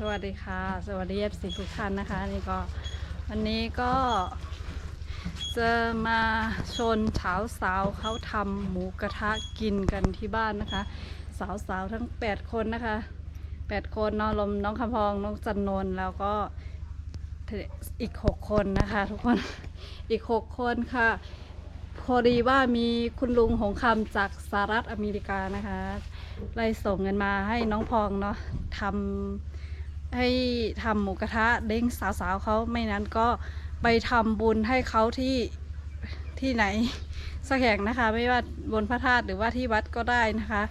สวัสดีค่ะ สวัสดีเอฟซีทุกท่านนะคะ นี่ก็วันนี้ก็จะมาชนสาวสาวเขาทำหมูกระทะกินกันที่บ้านนะคะ สาวสาวทั้ง 8 คนนะคะ 8 คนน้องลมน้องคำพองน้องจันนนท์แล้วก็อีก 6 คนนะคะ ทุกคนอีก 6 คนค่ะพอดีว่ามีคุณลุงหงคำจากสหรัฐอเมริกานะคะไล่ส่งเงินมาให้น้องพองเนาะทำ ให้ทำหมูกระทะเด้งสาวๆเขาไม่นั้นก็ไปทำบุญให้เขาที่ที่ไหนสักแห่งนะคะ ไม่ว่าบนพระธาตุหรือว่าที่วัดก็ได้นะคะ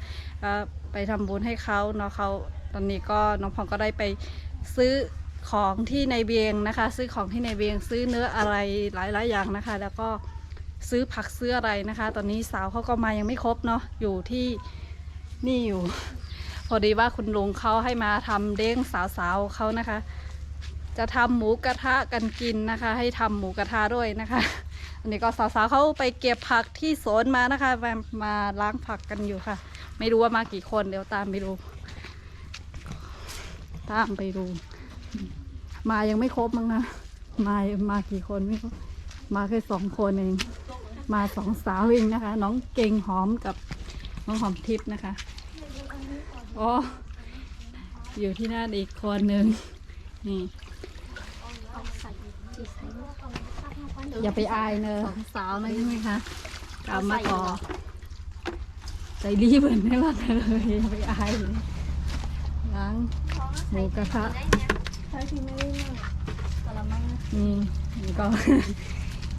ไปทำบุญให้เขาเนาะเขาตอนนี้ก็น้องพองก็ได้ไปซื้อของที่ในเบียงนะคะ ซื้อของที่ในเบียงซื้อเนื้ออะไรหลายๆอย่างนะคะ แล้วก็ซื้อผักซื้ออะไรนะคะ ตอนนี้สาวเขาก็มายังไม่ครบเนาะอยู่ที่นี่อยู่ พอดีว่าคุณลุงเขาให้มาทำเด้งสาวๆเขานะคะ จะทำหมูกระทะกันกินนะคะ ให้ทำหมูกระทะด้วยนะคะ อันนี้ก็สาวๆเขาไปเก็บผักที่สวนมานะคะ มามาล้างผักกันอยู่ค่ะ ไม่รู้ว่ามากี่คนเดี๋ยวตามไปดู ตามไปดู มายังไม่ครบมั้งนะมามากี่คนไม่รู้มาแค่สองคนเอง มาสองสาวเองนะคะ น้องเก่งหอมกับน้องหอมทิพย์นะคะ อ๋อ อยู่ที่นั่นอีกคนหนึ่งนี่ อย่าไปอายเนอะสองสาวนะใช่ไหมคะกลับมาก่อใจรีบเหมือนไม่ว่าเลยอย่าไปอายเลยล้างหมูกระทะนี่นี่ก็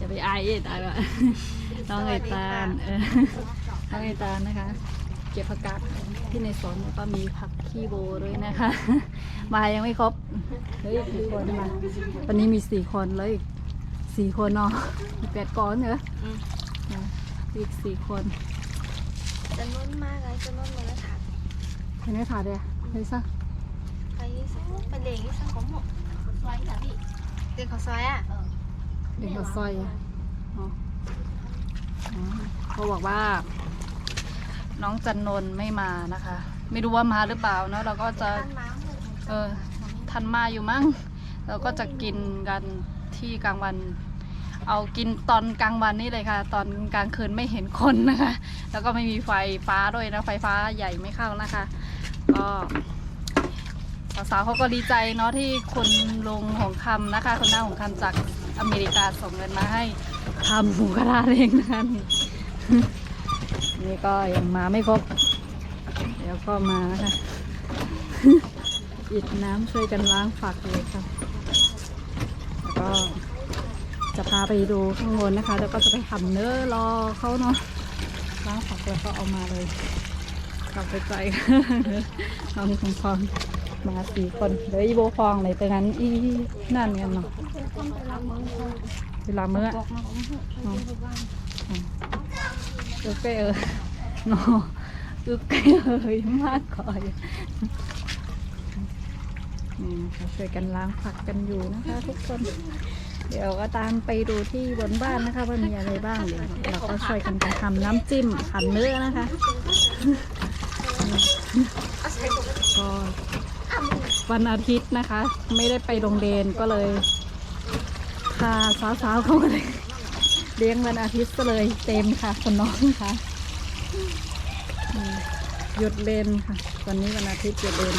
จะไปอายเอ็ดตายละน้องไอตาลเออน้องไอตาลนะคะเก็บผักกาดที่ในสวนแล้วก็มีผักขี้โบด้วยนะคะ มายังไม่ครบ เฮ้ยกี่คนมาวันนี้มีสี่คนแล้วอีกสี่คนเนาะมีแปดก้อนเหรอนะอีกสี่คนจะนุ่นมากเลยจะนุ่นมาแล้วถามเห็นไหมถ่ายเลยเฮ้ยซะไปสักไปเลี้ยงสักของหมดซอยค่ะพี่เด็กเขาซอยอะเด็กกับสร้อยอะอ๋ออ๋อเขาบอกว่า น้องจันนนท์ไม่มานะคะ ไม่รู้ว่ามาหรือเปล่าเนาะเราก็จะเออทันมาอยู่มั้งเราก็จะกินกันที่กลางวัน เอากินตอนกลางวันนี่เลยค่ะ ตอนกลางคืนไม่เห็นคนนะคะ แล้วก็ไม่มีไฟฟ้าด้วยนะไฟฟ้าใหญ่ไม่เข้านะคะก็สาวเขาก็ดีใจเนาะที่คุณลุงของคำนะคะคุณหน้าของคำจากอเมริกาส่งเงินมาให้ทำหมูกระทะเองนะคะนี่ นี่ก็ยังมาไม่ครบ เดี๋ยวก็มานะคะอิดน้ำช่วยกันล้างฝักเลยค่ะแล้วก็จะพาไปดูข้างบนนะคะ แล้วก็จะไปหั่นเนื้อรอเขาเนาะล้างฝักแล้วก็เอามาเลย กลับไปใจน้องของฟองมาสี่คนเดี๋ยวอีโบฟองเลยต่งั้นอีนั่นกันเนาะเวลาเมื่ออ๋อเกเออ เนาะอึกเกเอยมากก่อยนี่นะคะช่วยกันล้างผักกันอยู่นะคะ ทุกคน เดี๋ยวก็ตามไปดูที่บนบ้านนะคะว่ามีอะไรบ้างเดี๋ยวเราก็ช่วยกันไปทำน้ำจิ้มหั่นเนื้อนะคะ ก็วันอาทิตย์นะคะ ไม่ได้ไปโรงเรียนก็เลยพาสาวๆเข้ามาเลยเลี้ยงวันอาทิตย์ก็เลยเต็มค่ะคนน้องค่ะ หยุดเรียนค่ะ วันนี้วันอาทิตย์หยุดเรียน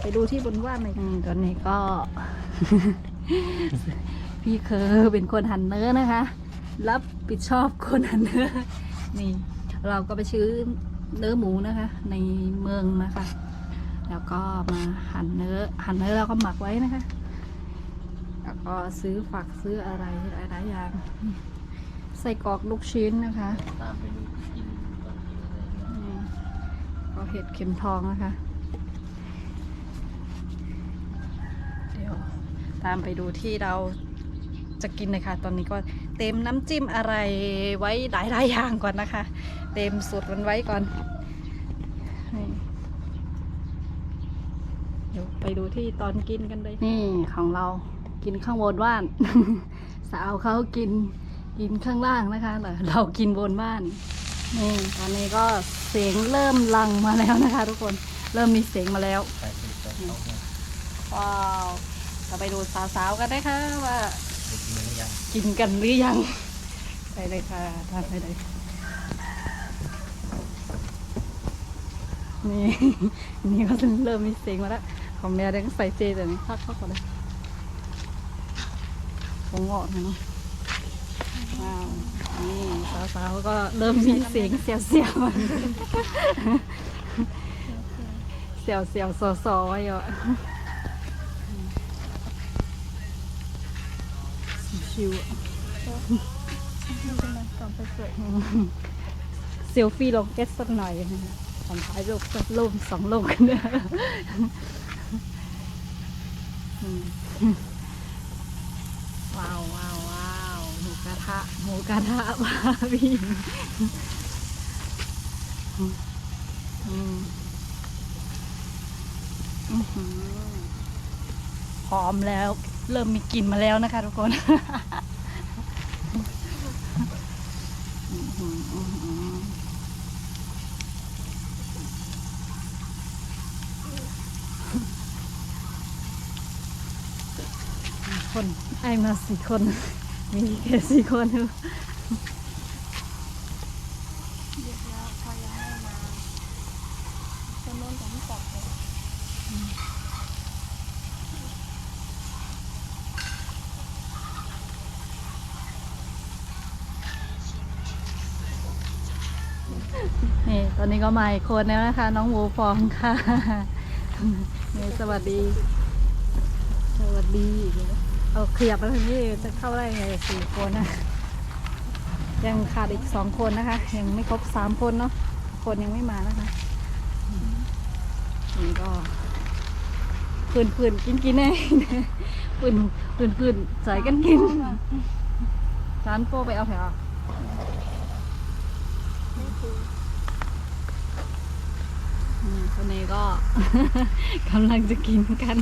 ไปดูที่บนบ้านหน่อยอืมตอนนี้ก็ พี่เคอเป็นคนหั่นเนื้อนะคะ รับผิดชอบคนหั่นเนื้อนี่ เราก็ไปซื้อเนื้อหมูนะคะ ในเมืองนะคะ แล้วก็มาหั่นเนื้อหั่นเนื้อแล้วก็หมักไว้นะคะแล้วก็ซื้อฝักซื้ออะไรหลายๆอย่าง ใส่กรอกลูกชิ้นนะคะ ตามไปดูกินตอนกินอะไรเงี้ย นี่ ก็เห็ดเข็มทองนะคะ เดี๋ยวตามไปดูที่เราจะกินเลยค่ะ ตอนนี้ก็เต็มน้ำจิ้มอะไรไว้หลายๆอย่างก่อนนะคะ เต็มสูตรมันไว้ก่อนเดี๋ยวไปดูที่ตอนกินกันเลย นี่ของเรากินข้างบนบ้าน สาวเขากินกินข้างล่างนะคะเรากินบนบ้าน นี่ตอนนี้ก็เสียงเริ่มลังมาแล้วนะคะ ทุกคนเริ่มมีเสียงมาแล้วใช่ใช่ใช่เอาเนี่ยว้าวเราไปดูสาวๆกันได้ค่ะว่าไปกินหรือยังกินกันหรือยังไปเลยค่ะทานไปเลยนี่นี่ก็เริ่มมีเสียงมาแล้วของแม่เด็กใส่เจแต่นี้พักเข้าก่อนเลยคงงอกนะเนาะว้าวนี่ สาวก็เริ่มมีเสียงเสียวเสียวเสียวเสียวซอซอไว้อะชิวๆอะก่อนไปสวยเซลฟี่ลงเก็ตสักหน่อยสองท้ายรูปสักรูปสองรูปกันเนี่ยอืมว้าวว้าวว้าวหมูกระหมูกระทะบาร์บีหอมแล้ว เริ่มมีกลิ่นมาแล้วนะคะทุกคนคนไอมาสี่คน มีแค่สี่คนอยู่เรียบแล้วพอยังไม่มาคนโน้นผมตอบเลยนี่ ตอนนี้ก็มาอีกคนแล้วนะคะ น้องหมูฟองค่ะนี่สวัสดี สวัสดีอีกแล้ว เอาขยับแล้วพี่จะเข้าได้ไงสี่คนนะ ยังขาดอีกสองคนนะคะ ยังไม่ครบสามคนเนาะคนยังไม่มานะคะนี่ก็ปืนปืนกินกินแน่ปืนปืนปืนใส่กันกินจานโป้ไปเอาแถวนี่คืออืมคนนี้ก็กำลังจะกินกัน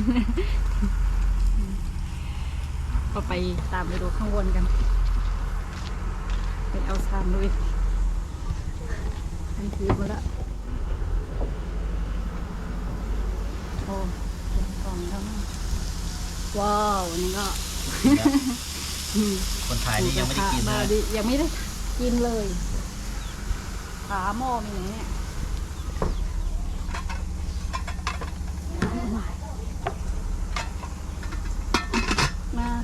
ก็ไปตามไปดูข้างบนกัน ไปเอาซานด้วยอันถือมาละโอ้เป็นกล่องแล้วนะว้าวอันนี้ก็ คนถ่ายนี่ยังไม่ได้กินมานะดิยังไม่ได้กินเลยขาหม้อมีไหนเนี่ย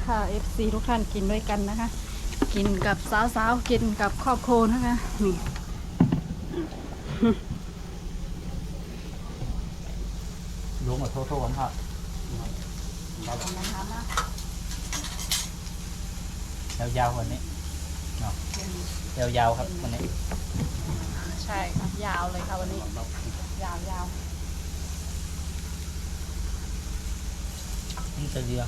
มาค่ะ FC ทุกท่านกินด้วยกันนะคะ กินกับสาวๆ กินกับครอบครัวนะคะนี่ลุงขอโทษโทษครับยาวๆวันนี้เนาะยาวๆครับวันนี้ ใช่ค่ะยาวเลยค่ะวันนี้ ยาวยาวนี่จะเดียว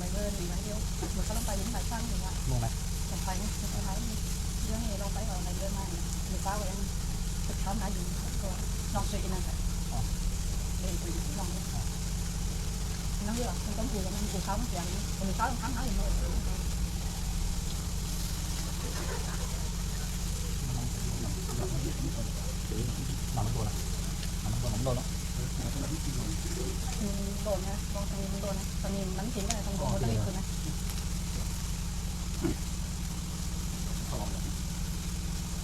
เป็นน้ำมันใบเบินหนึ่งเดียวเหมือนเขาต้องไปยิ้มใบช่างหรือว่าลงไหมลงไปสุดท้ายนี่เรื่องนี้ลงไปเอาในเรื่องมาเนี่ยหรือเปล่ายังสุดท้ายมาอยู่ก็ลองช่วยกันนะค่ะเล่นไปลองเลยน้องเยอะมันต้องอยู่แล้วมันอยู่เขาเสียงคนเขาต้องทำเขาอย่างเงี้ยหนังตัวนะหนังตัวหนังโดนเนาะ โดนนะลองทางนี้มันโดนนะตอนนี้มันกินอะไรต้องโดนอะไรคือนะ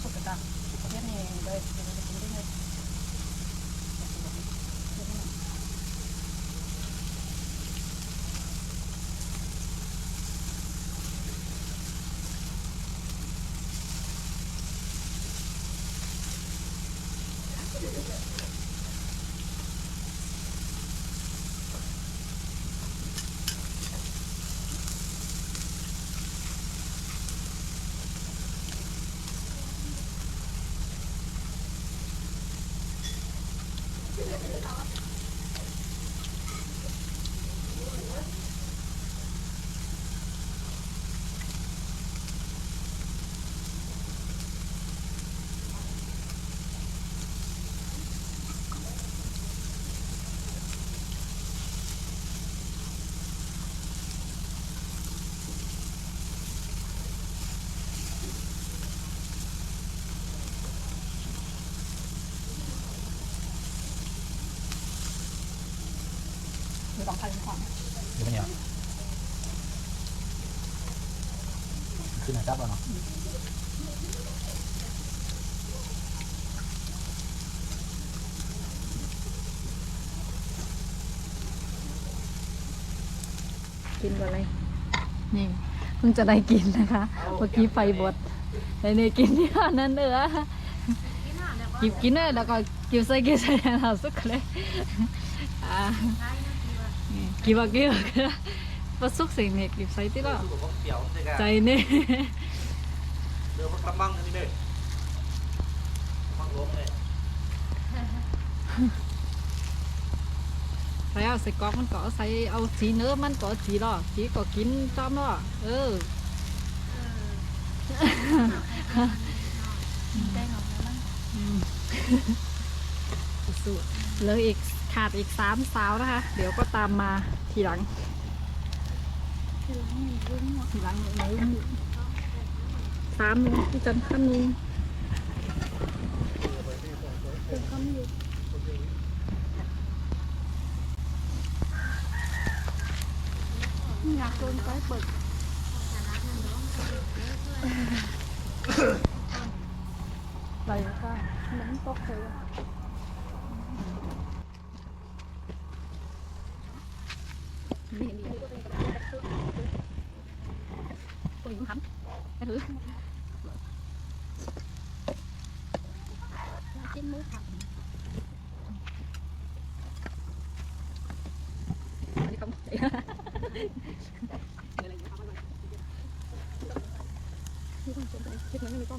สุดกระดังประเภทนี้เลยเดี๋ยวจะกินได้เลย น สองพันสอง อยู่ไม่เหนียว ขึ้นหน่อยครับเอาเนาะกินก่อนเลยนี่เพิ่งจะได้กินนะคะเมื่อกี้ไฟบดในนี่กินที่ร้านนั้นเด้อกินกินเลยแล้วก็กินใส่กินใส่เราสุกเลยอ่านี่กินว่ากินว่า กินว่าสุกสิ่งนี้กินใส่ที่ละสู้กับพวกเปียวด้วยกันใจนี่เดี๋ยวพวกกระมังอันนี้เลยมังล้มเลยใส่เอาใส่กอกมันก็เอาใส่เอาสีเนื้อมันก็สีหรอสีก็กินจอมหรอเออ ได้หอมแล้วมั้งอืมสุดเหลยอีกขาดอีกสามสาวนะคะ เดี๋ยวก็ตามมาทีหลังคือร้าน หนึ่งรุ่นหัวทีหลังสามลุงที่จันขั้นลุงคือเขาม่อยู่อยากโดนไฟเปิด อะไรก็ เหมือนตกเลยอะ นี่นี่ตัวอยู่ทำไอ้ถือ จิ้มมือผักอันนี้ต้องใส่ ที่ต้องสนใจที่มันไม่มีก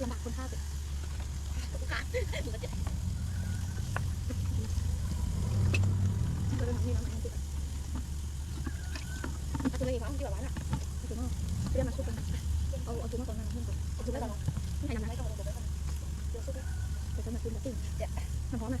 ล้องอยู่ที่นี่ไม่แล้วนำมาใส่ไหนก็ต้องรู้เรื่องลำบากคนข้าวเราจะทำนี่แล้วมันจะเอาตัวเองของที่แบบว่าน่ะเอมาเรียกมาชุบกันเอาเอาตัวมาก่อนนะหุ้มก่อนเอาตัวมาก่อนไม่ให้น้ำไหลก่อนเดี๋ยวชุบเดี๋ยวจะมาชุบมาตึ้งเดี๋ยวมันพร้อมนะ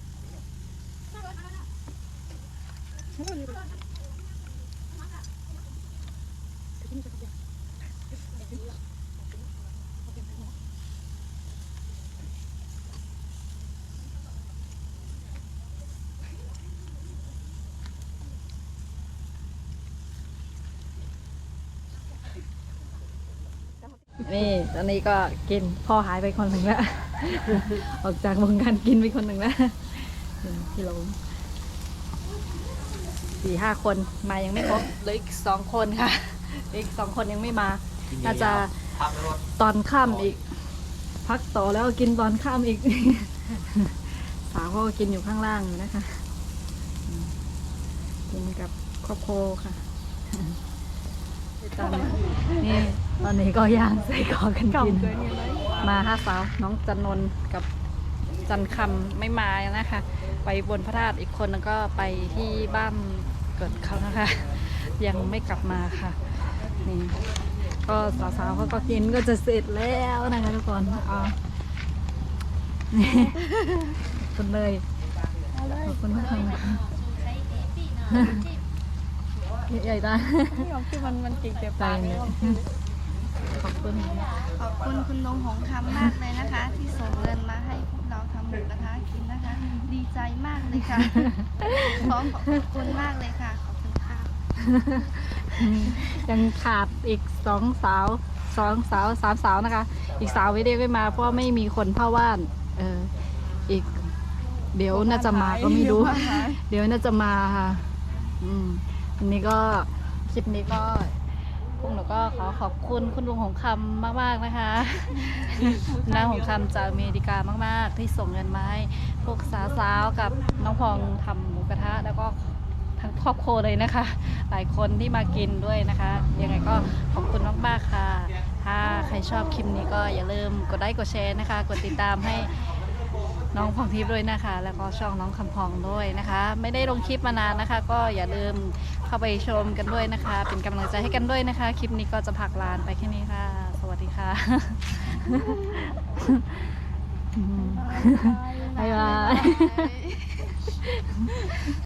นี่ตอนนี้ก็กินพ่อหายไปคนหนึ่งแล้ว ออกจากวงการกินไปคนหนึ่งแล้วนี่พี่ลง สี่ห้าคนมายังไม่ครบเหลืออีกสองคนค่ะเหลืออีกสองคนยังไม่มา น่าจะพักรถตอนค่ำอีก พักต่อแล้วกินตอนค่ำอีก สาวก็กินอยู่ข้างล่างอยู่นะคะอืมกินกับครอบครัวค่ะตอนนี้นี่ตอนนี้ก็ย่างใส่กรอกกันกิน มาห้าสาวน้องจันนนท์กับจันคำไม่มานะคะ ไปบนพระธาตุอีกคนนึงก็ไปที่บ้านเกิดเขานะคะ ยังไม่กลับมาค่ะนี่ก็สาวๆเขาก็กินก็จะเสร็จแล้วนะคะทุกคนเอานี่ขอบคุณเลยขอบคุณทุกคนนะคะใหญ่ๆได้ที่ของที่มันมันเก่งแต่ใจปากเนี่ยขอบคุณ ขอบคุณคุณนงของคำมากเลยนะคะ ที่ส่งเงินมาให้พวกเราทำหมูกระทะกินนะคะ ดีใจมากเลยค่ะขอขอบคุณมากเลยค่ะ ขอบคุณค่ะ ยังขาดอีกสองสาวสองสาวสามสาวนะคะ อีกสาวไม่ได้ไม่มา เพราะว่าไม่มีคนเผาว่าน เออ อีก เดี๋ยวน่าจะมาก็ไม่รู้ เดี๋ยวน่าจะมาค่ะ อืมวันนี้ก็คลิปนี้ก็ พวกหนูก็ขอขอบคุณคุณลุงหงคำมากๆนะคะ นางหงคำจากอเมริกามากๆ ที่ส่งเงินมาให้พวกสาวๆกับน้องพองทำหมูกระทะ แล้วก็ทั้งครอบครัวเลยนะคะ หลายคนที่มากินด้วยนะคะ ยังไงก็ขอบคุณมากๆค่ะ ถ้าใครชอบคลิปนี้ก็อย่าลืมกดไลค์กดแชร์นะคะ กดติดตามให้น้องพองทิพย์ด้วยนะคะ แล้วก็ช่องน้องคำพองด้วยนะคะ ไม่ได้ลงคลิปมานานนะคะ ก็อย่าลืม เข้าไปชมกันด้วยนะคะ เป็นกำลังใจให้กันด้วยนะคะ คลิปนี้ก็จะพักลานไปแค่นี้ค่ะ สวัสดีค่ะบ๊ายบาย